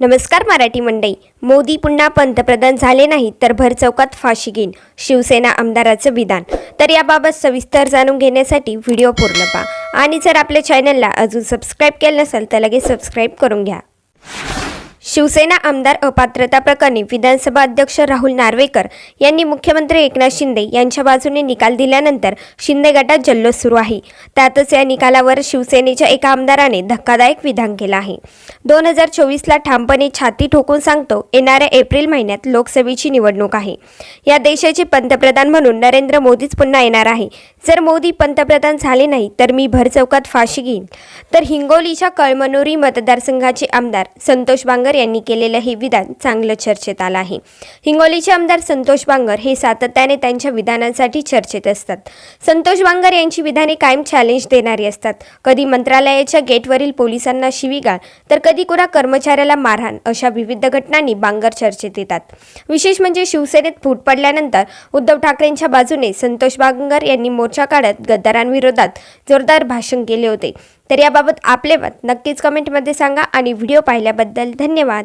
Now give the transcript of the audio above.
नमस्कार मराठी मंडई मोदी पुन्हा पंतप्रधान झाले नाही तर भर चौकात फाशी घेईन शिवसेना आमदाराचं विधान. तर याबाबत सविस्तर जाणून घेण्यासाठी व्हिडिओ पूर्ण पहा. आणि जर आपल्या चॅनलला अजून सबस्क्राईब केलं नसेल तर लगेच सबस्क्राईब करून घ्या. शिवसेना आमदार अपात्रता प्रकरणी विधानसभा अध्यक्ष राहुल नार्वेकर यांनी मुख्यमंत्री एकनाथ शिंदे यांच्या बाजूने निकाल दिल्यानंतर शिंदे गटात जल्लोष सुरू आहे. त्यातच या निकालावर शिवसेनेच्या एका आमदाराने धक्कादायक विधान केलं आहे. दोन हजार चोवीसला ठामपणे छाती ठोकून सांगतो येणाऱ्या एप्रिल महिन्यात लोकसभेची निवडणूक आहे. या देशाचे पंतप्रधान म्हणून नरेंद्र मोदीच पुन्हा येणार आहे. जर मोदी पंतप्रधान झाले नाही तर मी भरचौकात फाशी घेईन. तर हिंगोलीच्या कळमनुरी मतदारसंघाचे आमदार संतोष बांगर यांनी केलेलं हे विधान चांगलं चर्चेत आलं आहे. हिंगोलीचे आमदार संतोष बांगर हे सातत्याने त्यांच्या विधानांसाठी चर्चेत असतात. संतोष बांगर यांची विधाने कायम चॅलेंज देणारी असतात. कधी मंत्रालयाच्या गेटवरील पोलिसांना शिवीगाळ तर कधी कुणा कर्मचाऱ्याला मारहाण अशा विविध घटनांनी बांगर चर्चेत येतात. विशेष म्हणजे शिवसेनेत फूट पडल्यानंतर उद्धव ठाकरेंच्या बाजूने संतोष बांगर यांनी मोर्चा काढत गद्दारांविरोधात जोरदार भाषण केले होते. तर याबाबत आपले मत नक्कीच कमेंटमध्ये सांगा आणि व्हिडिओ पाहिल्याबद्दल धन्यवाद.